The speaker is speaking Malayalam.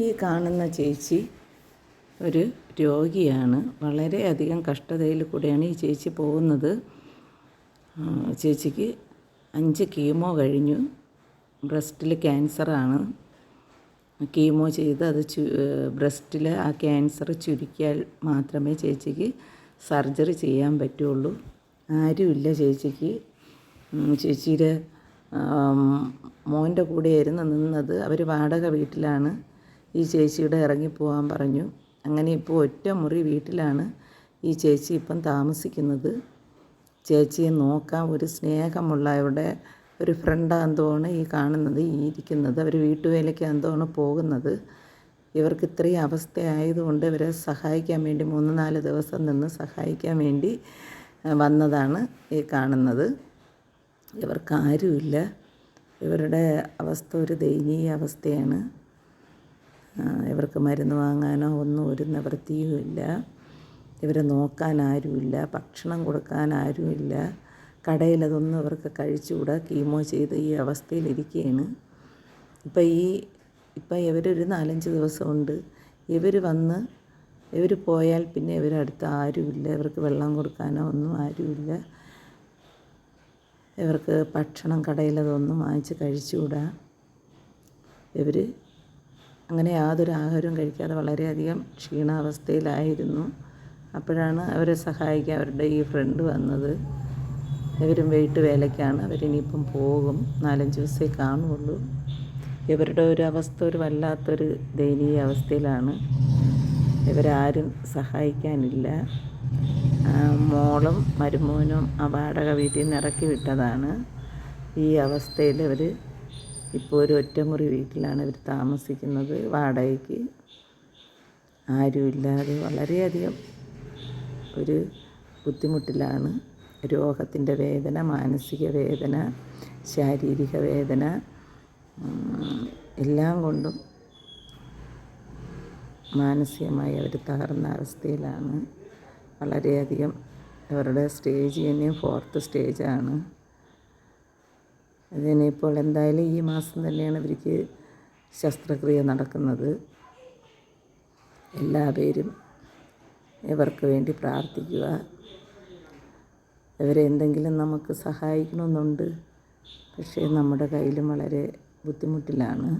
ഈ കാണുന്ന ചേച്ചി ഒരു രോഗിയാണ്. വളരെയധികം കഷ്ടതയിൽ കൂടെയാണ് ഈ ചേച്ചി പോകുന്നത്. ചേച്ചിക്ക് അഞ്ച് കീമോ കഴിഞ്ഞു. ബ്രസ്റ്റിൽ ക്യാൻസറാണ്. കീമോ ചെയ്ത് അത് ചു ബ്രസ്റ്റിൽ ആ ക്യാൻസർ ചുരുക്കിയാൽ മാത്രമേ ചേച്ചിക്ക് സർജറി ചെയ്യാൻ പറ്റുള്ളൂ. ആരുമില്ല ചേച്ചിക്ക്. ചേച്ചിയുടെ മോന്റെ കൂടെയായിരുന്നു നിന്നത്. അവർ വാടക വീട്ടിലാണ്. ഈ ചേച്ചിയുടെ ഇറങ്ങിപ്പോവാൻ പറഞ്ഞു. അങ്ങനെ ഇപ്പോൾ ഒറ്റ മുറി വീട്ടിലാണ് ഈ ചേച്ചി ഇപ്പം താമസിക്കുന്നത്. ചേച്ചിയെ നോക്കാൻ ഒരു സ്നേഹമുള്ള അവിടെ ഒരു ഫ്രണ്ടാന്തോണ് ഈ കാണുന്നത് ഈ ഇരിക്കുന്നത്. അവർ വീട്ടുവേലയ്ക്ക് തോന്നുന്നു പോകുന്നത്. ഇവർക്ക് ഇത്രയും അവസ്ഥയായതുകൊണ്ട് ഇവരെ സഹായിക്കാൻ വേണ്ടി മൂന്ന് നാല് ദിവസം നിന്ന് സഹായിക്കാൻ വേണ്ടി വന്നതാണ് ഈ കാണുന്നത്. ഇവർക്ക് ആരുമില്ല. ഇവരുടെ അവസ്ഥ ഒരു ദയനീയ അവസ്ഥയാണ്. ഇവർക്ക് മരുന്ന് വാങ്ങാനോ ഒന്നും ഒരു നിവൃത്തിയുമില്ല ഇവരെ നോക്കാൻ ആരുമില്ല ഭക്ഷണം കൊടുക്കാൻ ആരുമില്ല കടയിലതൊന്നും ഇവർക്ക് കഴിച്ചുകൂടാ. കീമോ ചെയ്ത് ഈ അവസ്ഥയിലിരിക്കുകയാണ് ഇപ്പം ഈ ഇപ്പം ഇവരൊരു നാലഞ്ച് ദിവസമുണ്ട്. ഇവർ വന്ന് ഇവർ പോയാൽ പിന്നെ ഇവരടുത്ത് ആരുമില്ല. ഇവർക്ക് വെള്ളം കൊടുക്കാനോ ഒന്നും ആരുമില്ല. ഇവർക്ക് ഭക്ഷണം കടയിലതൊന്നും വാങ്ങിച്ച് കഴിച്ചുകൂടാ. ഇവർ അങ്ങനെ യാതൊരു ആഹാരവും കഴിക്കാതെ വളരെയധികം ക്ഷീണാവസ്ഥയിലായിരുന്നു. അപ്പോഴാണ് അവരെ സഹായിക്കാൻ അവരുടെ ഈ ഫ്രണ്ട് വന്നത്. ഇവരും വെയിട്ട് വേലയ്ക്കാണ് അവരിനിയിപ്പം പോകും. നാലഞ്ച് ദിവസമേ കാണുള്ളൂ. ഇവരുടെ ഒരു അവസ്ഥ ഒരു വല്ലാത്തൊരു ദയനീയ അവസ്ഥയിലാണ്. ഇവരാരും സഹായിക്കാനില്ല. മോളും മരുമോനും ആ വാടക വീട്ടിൽ നിന്ന് ഇറക്കി വിട്ടതാണ്. ഈ അവസ്ഥയിൽ ഇവർ ഇപ്പോൾ ഒരു ഒറ്റമുറി വീട്ടിലാണ് ഇവർ താമസിക്കുന്നത് വാടകയ്ക്ക്. ആരുമില്ലാതെ വളരെയധികം ഒരു ബുദ്ധിമുട്ടിലാണ്. രോഗത്തിന്റെ വേദന മാനസിക വേദന ശാരീരിക വേദന എല്ലാം കൊണ്ടും മാനസികമായി അവർ തകർന്ന അവസ്ഥയിലാണ്. വളരെയധികം അവരുടെ സ്റ്റേജ് തന്നെയും ഫോർത്ത് സ്റ്റേജാണ്. അതിനിപ്പോൾ എന്തായാലും ഈ മാസം തന്നെയാണ് ഇവർക്ക് ശസ്ത്രക്രിയ നടക്കുന്നത്. എല്ലാവരും ഇവർക്ക് വേണ്ടി പ്രാർത്ഥിക്കുക. ഇവരെ എന്തെങ്കിലും നമുക്ക് സഹായിക്കണമെന്നുണ്ട്. പക്ഷേ നമ്മുടെ കയ്യിലും വളരെ ബുദ്ധിമുട്ടിലാണ്.